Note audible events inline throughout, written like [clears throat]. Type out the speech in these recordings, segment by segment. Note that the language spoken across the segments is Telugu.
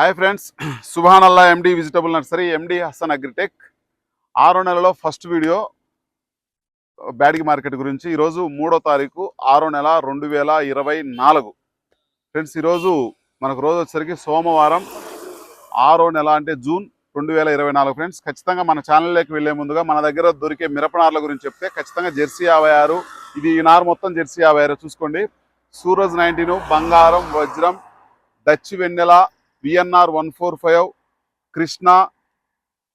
Hi friends Subhan Allah MD vegetable nursery MD Hasan agritech ఆరో నెలలో ఫస్ట్ వీడియో బ్యాడిగి మార్కెట్ గురించి. ఈరోజు మూడో తారీఖు ఆరో నెల రెండు వేల ఇరవై నాలుగు. ఫ్రెండ్స్ ఈరోజు మనకు రోజు వచ్చేసరికి సోమవారం ఆరో నెల అంటే జూన్ రెండు వేల ఇరవై నాలుగు. ఫ్రెండ్స్ ఖచ్చితంగా మన ఛానల్లోకి వెళ్ళే ముందుగా మన దగ్గర దొరికే మిరపనార్ల గురించి చెప్తే ఖచ్చితంగా జెర్సీ యాభై ఆరు ఇది ఈ నారు మొత్తం జెర్సీ యాభై ఆరు చూసుకోండి. సూరజ్ నైన్టీన్ బంగారం వజ్రం దచ్చి వెన్నెల BNR one four five Krishna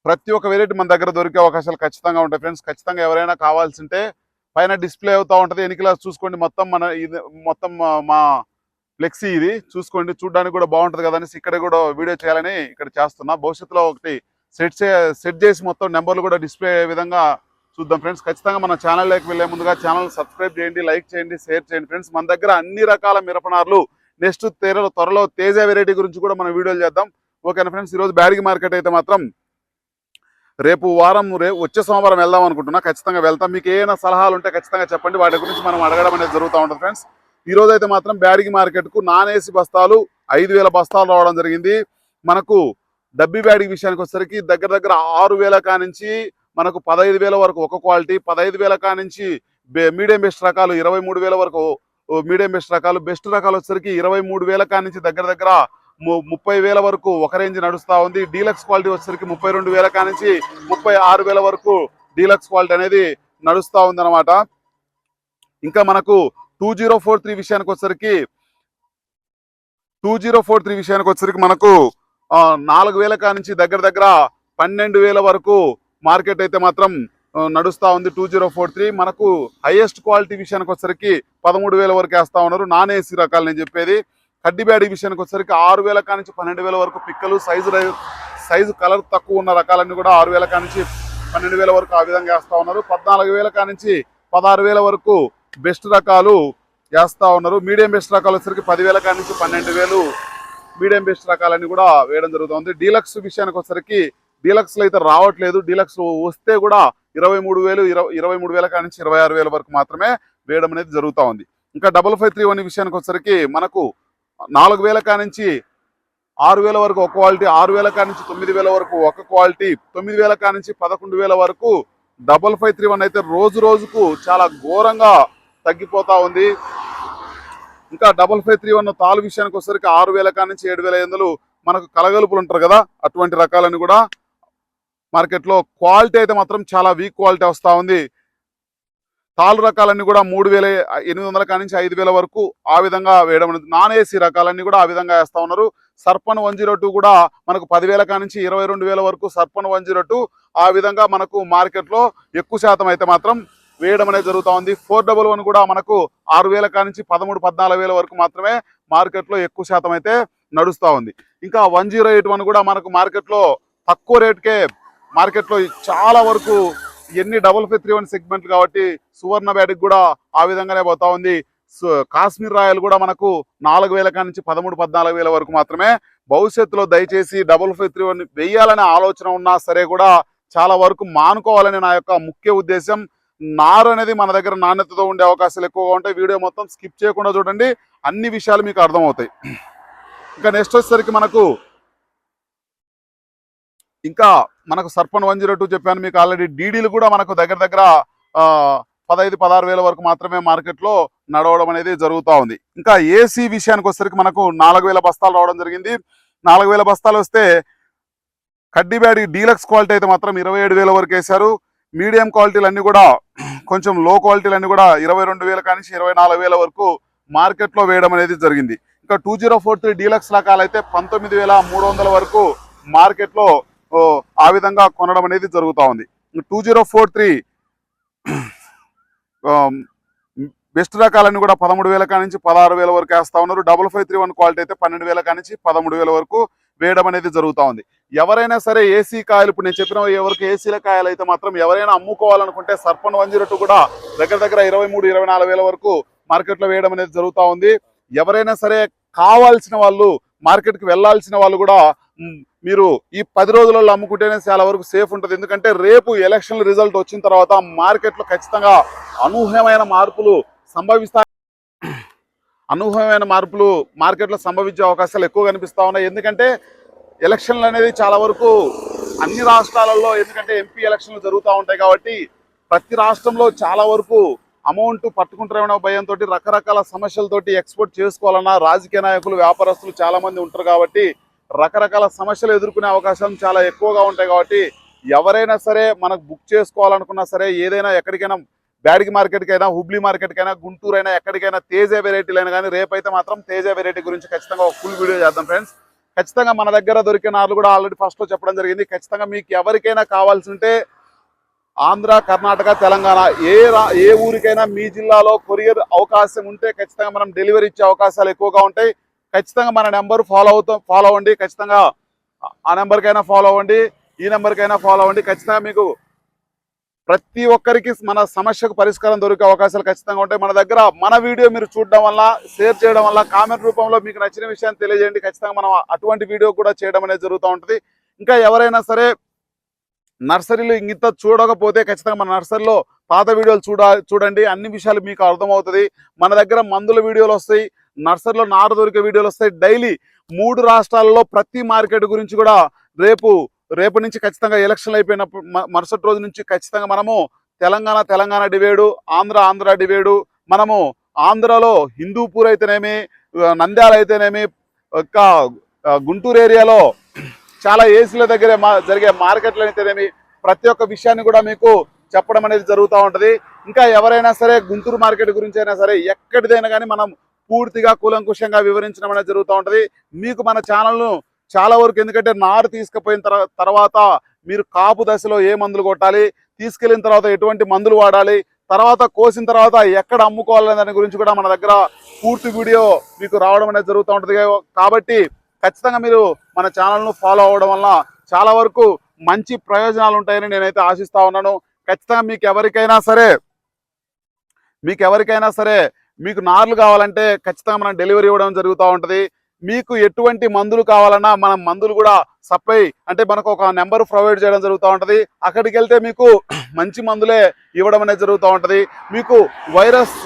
ప్రతి ఒక్క వెరైటీ మన దగ్గర దొరికే అవకాశాలు ఖచ్చితంగా ఉంటాయి ఫ్రెండ్స్ ఖచ్చితంగా ఎవరైనా కావాల్సి ఉంటే పైన డిస్ప్లే అవుతూ ఉంటుంది. ఎన్నికల చూసుకోండి. మొత్తం మన ఇది మొత్తం మా- ఫ్లెక్సీ ఇది. చూసుకోండి. చూడడానికి కూడా బాగుంటుంది కదా అనేసి ఇక్కడ కూడా వీడియో చేయాలని ఇక్కడ చేస్తున్నా. భవిష్యత్తులో ఒకటి సెట్ సెట్ చేసి మొత్తం నెంబర్లు కూడా డిస్ప్లే అయ్యే విధంగా చూద్దాం ఫ్రెండ్స్ ఖచ్చితంగా మన ఛానల్లోకి వెళ్ళే ముందుగా ఛానల్ సబ్స్క్రైబ్ చేయండి లైక్ చేయండి షేర్ చేయండి ఫ్రెండ్స్ మన దగ్గర అన్ని రకాల మిరపనార్లు నెక్స్ట్ త్వరలో త్వరలో తేజ వెరైటీ గురించి కూడా మనం వీడియోలు చేద్దాం. ఓకేనా ఫ్రెండ్స్? ఈరోజు బ్యాడిగి మార్కెట్ అయితే మాత్రం రేపు వారం రే వచ్చే సోమవారం వెళ్దాం అనుకుంటున్నా. ఖచ్చితంగా వెళ్తాం. మీకు ఏమైనా సలహాలు ఉంటే ఖచ్చితంగా చెప్పండి. వాటి గురించి మనం అడగడం అనేది జరుగుతూ ఉంటుంది ఫ్రెండ్స్. ఈ రోజు అయితే మాత్రం బ్యాడిగి మార్కెట్కు నాన్ ఏసీ బస్తాలు ఐదు వేల బస్తాలు రావడం జరిగింది. మనకు డబ్బి బ్యాడిగి విషయానికి వచ్చేసరికి దగ్గర దగ్గర ఆరు వేల కానించి మనకు పదహైదు వేల వరకు ఒక క్వాలిటీ పదహైదు వేల కానించి మీడియం బెస్ట్ రకాలు ఇరవై మూడు వేల వరకు మీడియం బెస్ట్ రకాలు బెస్ట్ రకాలు వచ్చేసరికి ఇరవై మూడు వేల కానించి దగ్గర దగ్గర ము- ముప్పై వేల వరకు ఒక రేంజ్ నడుస్తూ ఉంది. డీలక్స్ క్వాలిటీ వచ్చేసరికి ముప్పై రెండు వేల కానించి ముప్పై ఆరు వేల వరకు డీలక్స్ క్వాలిటీ అనేది నడుస్తూ ఉంది ఇంకా మనకు టూ జీరో ఫోర్ త్రీ విషయానికి వచ్చేసరికి టూ జీరో ఫోర్ త్రీ విషయానికి వచ్చేసరికి మనకు నాలుగు వేల కానించి దగ్గర దగ్గర పన్నెండు వేల వరకు మార్కెట్ అయితే మాత్రం నడుస్తూ ఉంది టూ జీరో ఫోర్ త్రీ. మనకు హైయెస్ట్ క్వాలిటీ విషయానికి వచ్చేసరికి పదమూడు వేల వరకు వేస్తా ఉన్నారు. నాన్ ఏసీ రకాలు నేను చెప్పేది. కడ్డిబ్యాడి విషయానికి వచ్చేసరికి ఆరు వేల కానించి పన్నెండు వేల వరకు పిక్కలు సైజు సైజు కలర్ తక్కువ ఉన్న రకాలన్నీ కూడా ఆరు వేల కానించి పన్నెండు వేల వరకు ఆ విధంగా వేస్తా ఉన్నారు. పద్నాలుగు వేల కానించి పదహారు వేల వరకు బెస్ట్ రకాలు వేస్తా ఉన్నారు. మీడియం బెస్ట్ రకాలు వచ్చేసరికి పదివేల కానించి పన్నెండు వేలు మీడియం బెస్ట్ రకాలన్నీ కూడా వేయడం జరుగుతుంది. డీలక్స్ విషయానికి వచ్చరికి డీలక్స్లు అయితే రావట్లేదు. డీలక్స్ వస్తే కూడా ఇరవై మూడు వేలు ఇరవై ఇరవై మూడు వేల కానించి ఇరవై ఆరు వేల వరకు మాత్రమే వేయడం అనేది జరుగుతూ ఉంది. ఇంకా డబల్ ఫైవ్ త్రీ వన్ విషయానికి వచ్చేసరికి మనకు నాలుగు వేల కానించి ఆరు వేల వరకు ఒక క్వాలిటీ ఆరు వేల కానించి తొమ్మిది వేల వరకు ఒక క్వాలిటీ తొమ్మిది వేల కానించి పదకొండు వేల వరకు డబల్ ఫైవ్ త్రీ వన్ అయితే రోజు రోజుకు చాలా ఘోరంగా తగ్గిపోతా ఉంది. ఇంకా డబల్ ఫైవ్ త్రీ వన్ తాలు విషయానికి వచ్చరికి ఆరు వేల కానించి ఏడు వేల ఐదు మనకు కలగలుపులు ఉంటారు కదా అటువంటి రకాలని కూడా మార్కెట్లో క్వాలిటీ అయితే మాత్రం చాలా వీక్ క్వాలిటీ వస్తూ ఉంది. తాళ్ళు రకాలన్నీ కూడా మూడు వేల ఎనిమిది వందల కానించి ఐదు వేల వరకు ఆ విధంగా వేయడం నాన్ ఏసీ రకాలన్నీ కూడా ఆ విధంగా వేస్తా ఉన్నారు. సర్పన్ వన్ జీరో టూ కూడా మనకు పదివేల కానించి ఇరవై రెండు వేల వరకు సర్పన్ వన్ జీరో టూ ఆ విధంగా మనకు మార్కెట్లో ఎక్కువ శాతం అయితే మాత్రం వేయడం అనేది జరుగుతూ ఉంది. ఫోర్ డబుల్ వన్ కూడా మనకు ఆరు వేల కానించి పదమూడు పద్నాలుగు వేల వరకు మాత్రమే మార్కెట్లో ఎక్కువ శాతం అయితే నడుస్తూ ఉంది. ఇంకా వన్ జీరో ఎయిట్ వన్ కూడా మనకు మార్కెట్లో తక్కువ రేట్కే మార్కెట్లో చాలా వరకు ఎన్ని డబుల్ ఫైవ్ త్రీ వన్ సెగ్మెంట్లు కాబట్టి సువర్ణ బ్యాటికి కూడా ఆ విధంగానే పోతా ఉంది. కాశ్మీర్ రాయల్ కూడా మనకు నాలుగు వేల కాడ నుంచి పదమూడు పద్నాలుగు వేల వరకు మాత్రమే. భవిష్యత్తులో దయచేసి డబుల్ ఫైవ్ త్రీ వన్ వెయ్యాలనే ఆలోచన ఉన్నా సరే కూడా చాలా వరకు మానుకోవాలని నా యొక్క ముఖ్య ఉద్దేశం. నారు అనేది మన దగ్గర నాణ్యతతో ఉండే అవకాశాలు ఎక్కువగా ఉంటాయి. వీడియో మొత్తం స్కిప్ చేయకుండా చూడండి. అన్ని విషయాలు మీకు అర్థమవుతాయి. ఇంకా నెక్స్ట్ వచ్చేసరికి మనకు ఇంకా మనకు సర్పన్ వన్ జీరో టూ చెప్పాను మీకు ఆల్రెడీ డీడీలు కూడా మనకు దగ్గర దగ్గర పదహైదు పదహారు వేల వరకు మాత్రమే మార్కెట్లో నడవడం అనేది జరుగుతూ ఉంది. ఇంకా ఏసీ విషయానికి వచ్చేసరికి మనకు నాలుగు వేల బస్తాలు రావడం జరిగింది. నాలుగు వేల బస్తాలు వస్తే కడ్డీబ్యాడి డీలక్స్ క్వాలిటీ అయితే మాత్రం ఇరవై ఏడు వేల వరకు వేశారు. మీడియం క్వాలిటీలన్నీ కూడా [clears throat] కొంచెం లో క్వాలిటీలు అన్నీ కూడా ఇరవై రెండు వేల కానీ ఇరవై నాలుగు వేల వరకు మార్కెట్లో వేయడం అనేది జరిగింది. ఇంకా two zero four three deluxe రకాలైతే అయితే పంతొమ్మిది వేల మూడు వందల వరకు మార్కెట్లో ఆ విధంగా కొనడం అనేది జరుగుతూ ఉంది. Two zero four three best రకాలన్నీ కూడా పదమూడు వేల కానించి పదహారు వేల వరకు వేస్తా ఉన్నారు. Double five three one quality అయితే పన్నెండు వేల కానించి పదమూడు వేల వరకు వేయడం అనేది జరుగుతూ ఉంది. ఎవరైనా సరే ఏసీ కాయలు ఇప్పుడు నేను చెప్పిన ఎవరికి ఏసీల కాయలు అయితే మాత్రం ఎవరైనా అమ్ముకోవాలనుకుంటే సర్పన్ వన్ జీరో టూ కూడా దగ్గర దగ్గర ఇరవై మూడు ఇరవై నాలుగు వేల వరకు మార్కెట్లో వేయడం అనేది జరుగుతూ ఉంది. ఎవరైనా సరే కావాల్సిన వాళ్ళు మార్కెట్కి వెళ్ళాల్సిన వాళ్ళు కూడా మీరు ఈ పది రోజులలో అమ్ముకుంటేనే చాలా వరకు సేఫ్ ఉంటుంది. ఎందుకంటే రేపు ఎలక్షన్ రిజల్ట్ వచ్చిన తర్వాత మార్కెట్లో ఖచ్చితంగా అనూహ్యమైన మార్పులు సంభవిస్తాయి అనూహ్యమైన మార్పులు మార్కెట్లో సంభవించే అవకాశాలు ఎక్కువ కనిపిస్తూ ఉన్నాయి. ఎందుకంటే ఎలక్షన్లు అనేది చాలా వరకు అన్ని రాష్ట్రాలలో ఎందుకంటే ఎంపీ ఎలక్షన్లు జరుగుతూ ఉంటాయి కాబట్టి ప్రతి రాష్ట్రంలో చాలా వరకు అమౌంట్ పట్టుకుంటారేమో భయంతో రకరకాల సమస్యలతోటి ఎక్స్పోర్ట్ చేసుకోవాలన్నా రాజకీయ నాయకులు వ్యాపారస్తులు చాలామంది ఉంటారు కాబట్టి రకరకాల సమస్యలు ఎదుర్కొనే అవకాశం చాలా ఎక్కువగా ఉంటాయి కాబట్టి ఎవరైనా సరే మనకు బుక్ చేసుకోవాలనుకున్నా సరే ఏదైనా ఎక్కడికైనా బ్యాడిగి మార్కెట్కైనా హుబ్లీ మార్కెట్కి అయినా గుంటూరు అయినా ఎక్కడికైనా తేజ వెరైటీలైనా కానీ రేపైతే మాత్రం తేజ వెరైటీ గురించి ఖచ్చితంగా ఒక ఫుల్ వీడియో చేద్దాం ఫ్రెండ్స్ ఖచ్చితంగా మన దగ్గర దొరికిన నార్లు కూడా ఆల్రెడీ ఫస్ట్లో చెప్పడం జరిగింది. ఖచ్చితంగా మీకు ఎవరికైనా కావాల్సి ఉంటే ఆంధ్ర కర్ణాటక తెలంగాణ ఏ ఏ ఊరికైనా మీ జిల్లాలో కొరియర్ అవకాశం ఉంటే ఖచ్చితంగా మనం డెలివరీ ఇచ్చే అవకాశాలు ఎక్కువగా ఉంటాయి. ఖచ్చితంగా మన నెంబర్ ఫాలో అవుతాం ఫాలో అవ్వండి. ఖచ్చితంగా ఆ నెంబర్కైనా ఫాలో అవ్వండి. ఈ నెంబర్కైనా ఫాలో అవ్వండి. ఖచ్చితంగా మీకు ప్రతి ఒక్కరికి మన సమస్యకు పరిష్కారం దొరికే అవకాశాలు ఖచ్చితంగా ఉంటాయి. మన దగ్గర మన వీడియో మీరు చూడడం వల్ల షేర్ చేయడం వల్ల కామెంట్ రూపంలో మీకు నచ్చిన విషయాన్ని తెలియజేయండి. ఖచ్చితంగా మనం అటువంటి వీడియో కూడా చేయడం అనేది జరుగుతూ ఉంటుంది. ఇంకా ఎవరైనా సరే నర్సరీలు ఇంత చూడకపోతే ఖచ్చితంగా మన నర్సరీలో పాత వీడియోలు చూడ చూడండి. అన్ని విషయాలు మీకు అర్థమవుతుంది. మన దగ్గర మందుల వీడియోలు వస్తాయి. నర్సరీలో నారు దొరికే వీడియోలు వస్తాయి డైలీ మూడు రాష్ట్రాలలో ప్రతి మార్కెట్ గురించి కూడా రేపు రేపు నుంచి ఖచ్చితంగా ఎలక్షన్లు అయిపోయినప్పుడు మరుసటి రోజు నుంచి ఖచ్చితంగా మనము తెలంగాణ తెలంగాణ డివేడు ఆంధ్ర ఆంధ్ర డివేడు మనము ఆంధ్రలో హిందూపూర్ అయితేనేమి నంద్యాల అయితేనేమి ఇంకా గుంటూరు ఏరియాలో చాలా ఏసీల దగ్గర మా జరిగే మార్కెట్లు అయితేనేమి ప్రతి ఒక్క విషయాన్ని కూడా మీకు చెప్పడం అనేది జరుగుతూ ఉంటుంది. ఇంకా ఎవరైనా సరే గుంటూరు మార్కెట్ గురించి అయినా సరే ఎక్కడిదైనా కానీ మనం పూర్తిగా కూలంకుషంగా వివరించడం అనేది జరుగుతూ ఉంటుంది. మీకు మన ఛానల్ను చాలా వరకు ఎందుకంటే నారు తీసుకుపోయిన తర్వాత మీరు కాపు దశలో ఏ మందులు కొట్టాలి తీసుకెళ్ళిన తర్వాత ఎటువంటి మందులు వాడాలి తర్వాత కోసిన తర్వాత ఎక్కడ అమ్ముకోవాలనే దాని గురించి కూడా మన దగ్గర పూర్తి వీడియో మీకు రావడం అనేది జరుగుతూ ఉంటుంది. కాబట్టి ఖచ్చితంగా మీరు మన ఛానల్ను ఫాలో అవ్వడం వల్ల చాలా వరకు మంచి ప్రయోజనాలు ఉంటాయని నేనైతే ఆశిస్తా ఉన్నాను. ఖచ్చితంగా మీకు ఎవరికైనా సరే మీకు ఎవరికైనా సరే మీకు నార్లు కావాలంటే ఖచ్చితంగా మనం డెలివరీ ఇవ్వడం జరుగుతూ ఉంటుంది. మీకు ఎటువంటి మందులు కావాలన్నా మనం మందులు కూడా సప్లై అంటే మనకు ఒక నెంబర్ ప్రొవైడ్ చేయడం జరుగుతూ ఉంటుంది. అక్కడికి వెళ్తే మీకు మంచి మందులే ఇవ్వడం అనేది జరుగుతూ ఉంటుంది. మీకు వైరస్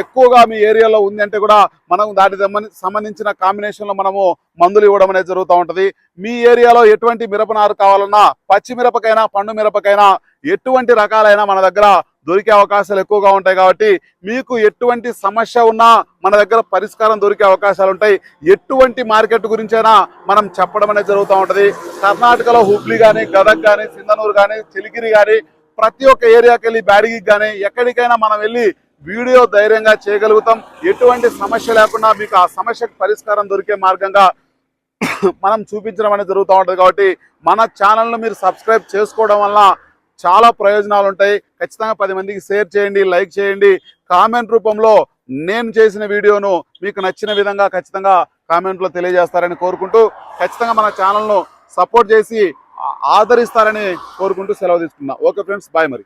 ఎక్కువగా మీ ఏరియాలో ఉంది అంటే కూడా మనం దానికి సంబంధించిన కాంబినేషన్లో మనము మందులు ఇవ్వడం అనేది జరుగుతూ ఉంటుంది. మీ ఏరియాలో ఎటువంటి మిరపనారు కావాలన్నా పచ్చిమిరపకైనా పండు మిరపకైనా ఎటువంటి రకాలైనా మన దగ్గర దొరికే అవకాశాలు ఎక్కువగా ఉంటాయి కాబట్టి మీకు ఎటువంటి సమస్య ఉన్నా మన దగ్గర పరిష్కారం దొరికే అవకాశాలు ఉంటాయి. ఎటువంటి మార్కెట్ గురించైనా మనం చెప్పడం అనేది జరుగుతూ ఉంటుంది. కర్ణాటకలో హుబ్లీ కానీ గదగ్ కానీ సింధనూరు కానీ చిలిగిరి కానీ ప్రతి ఒక్క ఏరియాకి వెళ్ళి బ్యాడిగికి కానీ ఎక్కడికైనా మనం వెళ్ళి వీడియో ధైర్యంగా చేయగలుగుతాం. ఎటువంటి సమస్య లేకుండా మీకు ఆ సమస్యకు పరిష్కారం దొరికే మార్గంగా మనం చూపించడం అనేది జరుగుతూ ఉంటుంది కాబట్టి మన ఛానల్ను మీరు సబ్స్క్రైబ్ చేసుకోవడం వల్ల చాలా ప్రయోజనాలు ఉంటాయి. ఖచ్చితంగా పది మందికి షేర్ చేయండి లైక్ చేయండి. కామెంట్ రూపంలో నేను చేసిన వీడియోను మీకు నచ్చిన విధంగా ఖచ్చితంగా కామెంట్లో తెలియజేస్తారని కోరుకుంటూ ఖచ్చితంగా మన ఛానల్ను సపోర్ట్ చేసి ఆదరిస్తారని కోరుకుంటూ సెలవు తీసుకుందాం ఓకే ఫ్రెండ్స్ బాయ్ మరి.